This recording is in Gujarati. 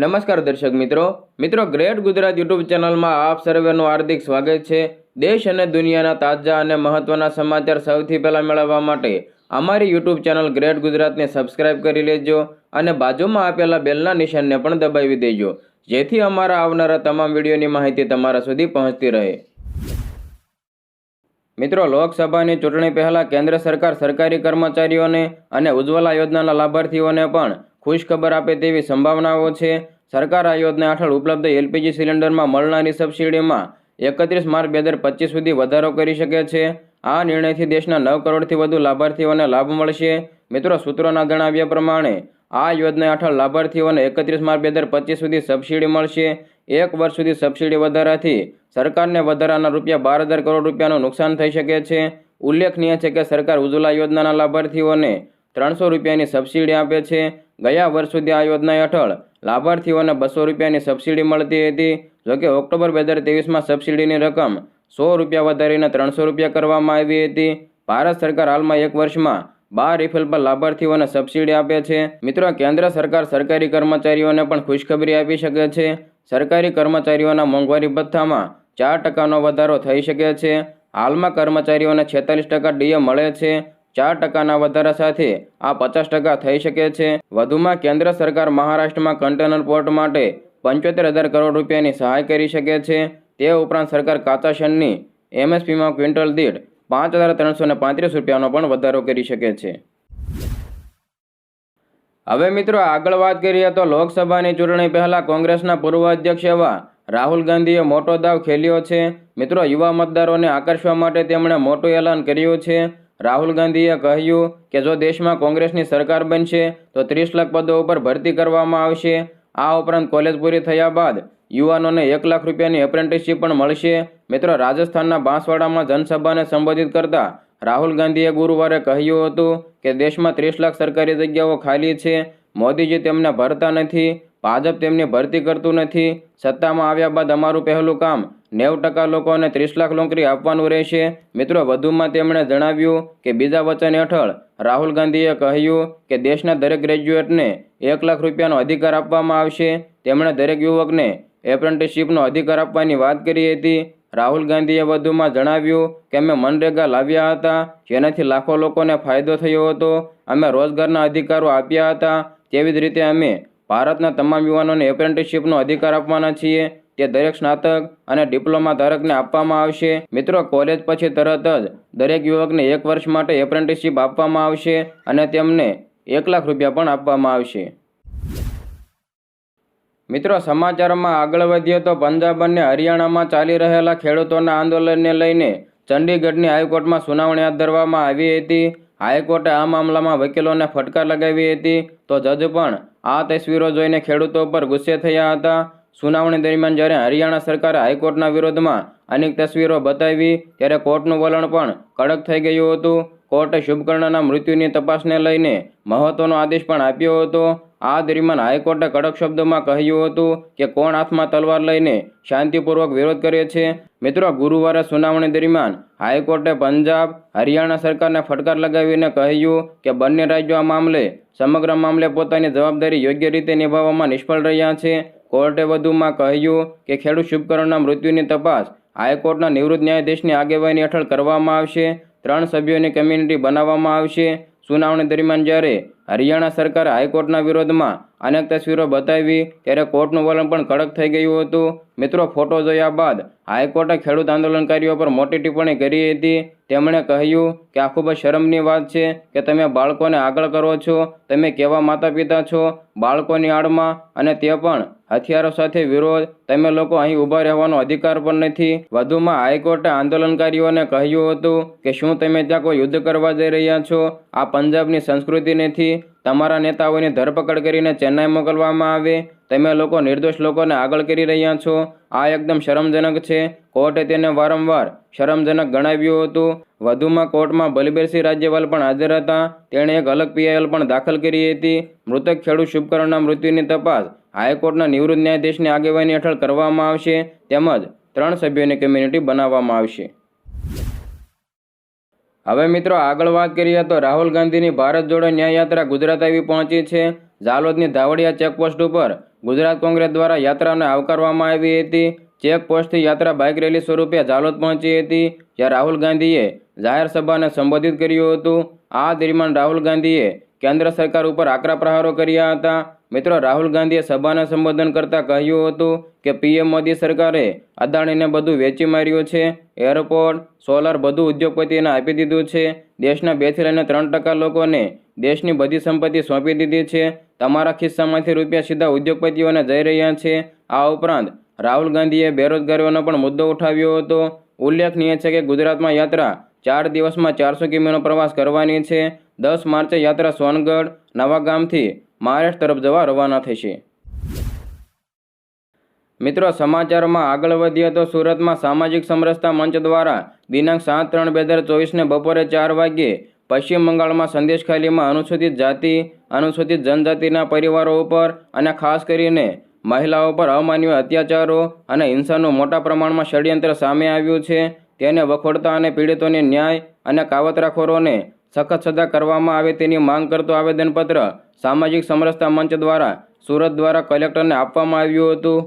નમસ્કાર દર્શક મિત્રો. મિત્રો, ગ્રેટ ગુજરાત યુટ્યુબ ચેનલમાં આપ સર્વેનું હાર્દિક સ્વાગત છે. દેશ અને દુનિયાના તાજા અને મહત્ત્વના સમાચાર સૌથી પહેલાં મેળવવા માટે અમારી યુટ્યુબ ચેનલ ગ્રેટ ગુજરાતને સબસ્ક્રાઇબ કરી લેજો અને બાજુમાં આપેલા બેલના નિશાનને પણ દબાવી દેજો. જેથી અમારા આવનારા તમામ વિડીયોની માહિતી તમારા સુધી પહોંચતી રહે. મિત્રો, લોકસભાની ચૂંટણી પહેલાં કેન્દ્ર સરકાર સરકારી કર્મચારીઓને અને ઉજ્જવલા યોજનાના લાભાર્થીઓને પણ ખુશખબર આપે તેવી સંભાવનાઓ છે. સરકાર આ યોજના હેઠળ ઉપલબ્ધ એલપીજી સિલિન્ડરમાં મળનારી સબસિડીમાં એકત્રીસ માર્ચ બે હજાર પચીસ સુધી વધારો કરી શકે છે. આ નિર્ણયથી દેશના નવ કરોડથી વધુ લાભાર્થીઓને લાભ મળશે. મિત્રો, સૂત્રોના જણાવ્યા પ્રમાણે, આ યોજના હેઠળ લાભાર્થીઓને એકત્રીસ માર્ચ બે હજાર પચીસ સુધી સબસિડી મળશે. એક વર્ષ સુધી સબસિડી વધારાથી સરકારને વધારાના રૂપિયા બાર હજાર કરોડ રૂપિયાનું નુકસાન થઈ શકે છે. ઉલ્લેખનીય છે કે સરકાર ઉજ્જવલા યોજનાના લાભાર્થીઓને ત્રણસો રૂપિયાની સબસિડી આપે છે. ગયા વર્ષ સુધી આ યોજના હેઠળ લાભાર્થીઓને બસો રૂપિયાની સબસિડી મળતી હતી. જોકે ઓક્ટોબર બે હજાર ત્રેવીસમાં સબસિડીની રકમ સો રૂપિયા વધારીને ત્રણસો રૂપિયા કરવામાં આવી હતી. ભારત સરકાર હાલમાં એક વર્ષમાં બાર રિફિલ પર લાભાર્થીઓને સબસિડી આપે છે. મિત્રો, કેન્દ્ર સરકાર સરકારી કર્મચારીઓને પણ ખુશખબરી આપી શકે છે. સરકારી કર્મચારીઓના મોંઘવારી ભથ્થામાં ચાર ટકાનો વધારો થઈ શકે છે. હાલમાં કર્મચારીઓને છેતાલીસ ટકા ડીએ મળે છે. ચાર ટકાના વધારા સાથે આ પચાસ ટકા થઈ શકે છે. વધુમાં કેન્દ્ર સરકાર મહારાષ્ટ્રમાં કન્ટેનર પોર્ટ માટે પંચોતેર હજાર કરોડ રૂપિયાની સહાય કરી શકે છે. તે ઉપરાંત સરકાર કાચા શણની એમએસપીમાં ક્વિન્ટલ દીઠ પાંચ હજાર ત્રણસો ને પાંત્રીસ રૂપિયાનો પણ વધારો કરી શકે છે. હવે મિત્રો આગળ વાત કરીએ તો લોકસભાની ચૂંટણી પહેલા કોંગ્રેસના પૂર્વ અધ્યક્ષ એવા રાહુલ ગાંધીએ મોટો દાવ ખેલ્યો છે. મિત્રો યુવા મતદારોને આકર્ષવા માટે તેમણે મોટું એલાન કર્યું છે. રાહુલ ગાંધીએ કહ્યું કે જો દેશમાં કોંગ્રેસની સરકાર બનશે, તો ત્રીસ લાખ પદો ઉપર ભરતી કરવામાં આવશે. આ ઉપરાંત કોલેજ પૂરી થયા બાદ યુવાનોને એક લાખ રૂપિયાની એપ્રેન્ટિસશીપ પણ મળશે. મિત્રો, રાજસ્થાનના બાંસવાડામાં જનસભાને સંબોધિત કરતા રાહુલ ગાંધીએ ગુરુવારે કહ્યું હતું કે દેશમાં ત્રીસ લાખ સરકારી જગ્યાઓ ખાલી છે. મોદીજી તેમને ભરતા નથી. ભાજપ તેમને ભરતી કરતું નથી. સત્તામાં આવ્યા બાદ અમારું પહેલું કામ નેવું ટકા લોકોને ત્રીસ લાખ નોકરી આપવાનું રહેશે. મિત્રો, વધુમાં તેમણે જણાવ્યું કે બીજા વચન હેઠળ રાહુલ ગાંધીએ કહ્યું કે દેશના દરેક ગ્રેજ્યુએટને એક લાખ રૂપિયાનો અધિકાર આપવામાં આવશે. તેમણે દરેક યુવકને એપ્રેન્ટિસશીપનો અધિકાર આપવાની વાત કરી હતી. રાહુલ ગાંધીએ વધુમાં જણાવ્યું કે અમે મનરેગા લાવ્યા હતા, જેનાથી લાખો લોકોને ફાયદો થયો હતો. અમે રોજગારના અધિકારો આપ્યા હતા. તેવી જ રીતે અમે ભારતના તમામ યુવાનોને એપ્રેન્ટિસશીપનો અધિકાર આપવાના છીએ. તે દરેક સ્નાતક અને ડિપ્લોમા ધારકને આપવામાં આવશે. મિત્રો કોલેજ પછી તરત જ દરેક યુવકને એક વર્ષ માટે એપ્રેન્ટિસશીપ આપવામાં આવશે અને તેમને એક લાખ રૂપિયા પણ આપવામાં આવશે. મિત્રો, સમાચારમાં આગળ વધીએ તો પંજાબ અને હરિયાણામાં ચાલી રહેલા ખેડૂતોના આંદોલનને લઈને ચંડીગઢની હાઈકોર્ટમાં સુનાવણી હાથ ધરવામાં આવી હતી. હાઈકોર્ટે આ મામલામાં વકીલોને ફટકાર લગાવી હતી તો જજ પણ આ તસવીરો જોઈને ખેડૂતો પર ગુસ્સે થયા હતા. સુનાવણી દરમિયાન જ્યારે હરિયાણા સરકારે હાઈકોર્ટના વિરોધમાં અનેક તસવીરો બતાવી ત્યારે કોર્ટનું વલણ પણ કડક થઈ ગયું હતું. કોર્ટે શુભકર્ણના મૃત્યુની તપાસને લઈને મહત્વનો આદેશ પણ આપ્યો હતો. આ દરમિયાન હાઈકોર્ટે કડક શબ્દોમાં કહ્યું હતું કે કોણ હાથમાં તલવાર લઈને શાંતિપૂર્વક વિરોધ કરે છે. મિત્રો, ગુરુવારે સુનાવણી દરમિયાન હાઈકોર્ટે પંજાબ, હરિયાણા સરકારને ફટકાર લગાવીને કહ્યું કે બંને રાજ્યો આ મામલે, સમગ્ર મામલે પોતાની જવાબદારી યોગ્ય રીતે નિભાવવામાં નિષ્ફળ રહ્યા છે. કોર્ટે વધુમાં કહ્યું કે ખેડૂત શુભકરણના મૃત્યુની તપાસ હાઈકોર્ટના નિવૃત્ત ન્યાયાધીશની આગેવાની હેઠળ કરવામાં આવશે. ત્રણ સભ્યોની કમ્યુનિટી બનાવવામાં આવશે. સુનાવણી દરમિયાન જ્યારે હરિયાણા સરકારે હાઈકોર્ટના વિરોધમાં અનેક તસવીરો બતાવી ત્યારે કોર્ટનું વલણ પણ કડક થઈ ગયું હતું. મિત્રો, ફોટો જોયા બાદ હાઈકોર્ટે ખેડૂત આંદોલનકારીઓ પર મોટી ટિપ્પણી કરી હતી. તેમણે કહ્યું કે, આ ખૂબ જ શરમની વાત છે કે તમે બાળકોને આગળ કરો છો. તમે કેવા માતા પિતા છો? બાળકોની આડમાં અને તે પણ હથિયારો સાથે વિરોધ. તમે લોકો અહીં ઊભા રહેવાનો અધિકાર પણ નથી. વધુમાં હાઈકોર્ટે આંદોલનકારીઓને કહ્યું હતું કે શું તમે ત્યાં કોઈ યુદ્ધ કરવા જઈ રહ્યા છો? આ પંજાબની સંસ્કૃતિ નથી. તમારા નેતાઓની ધરપકડ કરીને ચેન્નાઈ મોકલવામાં આવે. તમે લોકો નિર્દોષ લોકોને આગળ કરી રહ્યા છો. આ એકદમ શરમજનક છે. કોર્ટે તેને વારંવાર શરમજનક ગણાવ્યું હતું. વધુમાં કોર્ટમાં બલબીરસિંહ રાજ્યપાલ પણ હાજર હતા. તેણે એક અલગ પીઆઈએલ પણ દાખલ કરી હતી. મૃતક ખેડૂત શુભકરણના મૃત્યુની તપાસ હાઈકોર્ટના નિવૃત્ત ન્યાયાધીશની આગેવાની હેઠળ કરવામાં આવશે તેમજ ત્રણ સભ્યોની કમ્યુનિટી બનાવવામાં આવશે. હવે મિત્રો આગળ વાત કરીએ તો રાહુલ ગાંધીની ભારત જોડો ન્યાય યાત્રા ગુજરાત આવી પહોંચી છે. ઝાલોદની ધાવડિયા ચેકપોસ્ટ ઉપર ગુજરાત કોંગ્રેસ દ્વારા યાત્રાને આવકારવામાં આવી હતી. ચેક પોસ્ટથી યાત્રા બાઇક રેલી સ્વરૂપે ઝાલોદ પહોંચી હતી, જ્યાં રાહુલ ગાંધીએ જાહેર સભાને સંબોધિત કર્યું હતું. આ દરમિયાન રાહુલ ગાંધીએ કેન્દ્ર સરકાર ઉપર આકરા પ્રહારો કર્યા હતા. મિત્રો, રાહુલ ગાંધીએ સભાને સંબોધન કરતા કહ્યું હતું કે, પીએમ મોદી સરકારે અદાણીને બધું વેચી માર્યું છે. એરપોર્ટ, સોલાર બધું ઉદ્યોગપતિને આપી દીધું છે. દેશના બેથી લઈને ત્રણ ટકા લોકોને દેશની બધી સંપત્તિ સોંપી દીધી છે. તમારા ખિસ્સામાંથી રૂપિયા સીધા ઉદ્યોગપતિઓને જઈ રહ્યા છે. આ ઉપરાંત, રાહુલ ગાંધીએ બેરોજગારીઓનો પણ મુદ્દો ઉઠાવ્યો હતો. ઉલ્લેખનીય છે કે ગુજરાતમાં યાત્રા ચાર દિવસમાં ચારસો કિમીનો પ્રવાસ કરવાની છે. દસ માર્ચે યાત્રા સોનગઢ નવાગામથી મહારાષ્ટ્ર તરફ જવા રવાના થશે. મિત્રો, સમાચારમાં આગળ વધીએ તો સુરતમાં સામાજિક સમરસતા મંચ દ્વારા દિનાંક સાત ત્રણ બે હજાર ચોવીસને બપોરે ચાર વાગ્યે પશ્ચિમ બંગાળમાં સંદેશખાલીમાં અનુસૂચિત જાતિ, અનુસૂચિત જનજાતિના પરિવારો ઉપર અને ખાસ કરીને મહિલાઓ પર અમાનવીય અત્યાચારો અને હિંસાનું મોટા પ્રમાણમાં ષડયંત્ર સામે આવ્યું છે, તેને વખોડતા અને પીડિતોને ન્યાય અને કાવતરાખોરોને સખત સજા કરવામાં આવે તેની માંગ કરતું આવેદનપત્ર સામાજિક સમરસતા મંચ દ્વારા, સુરત દ્વારા કલેક્ટરને આપવામાં આવ્યું હતું.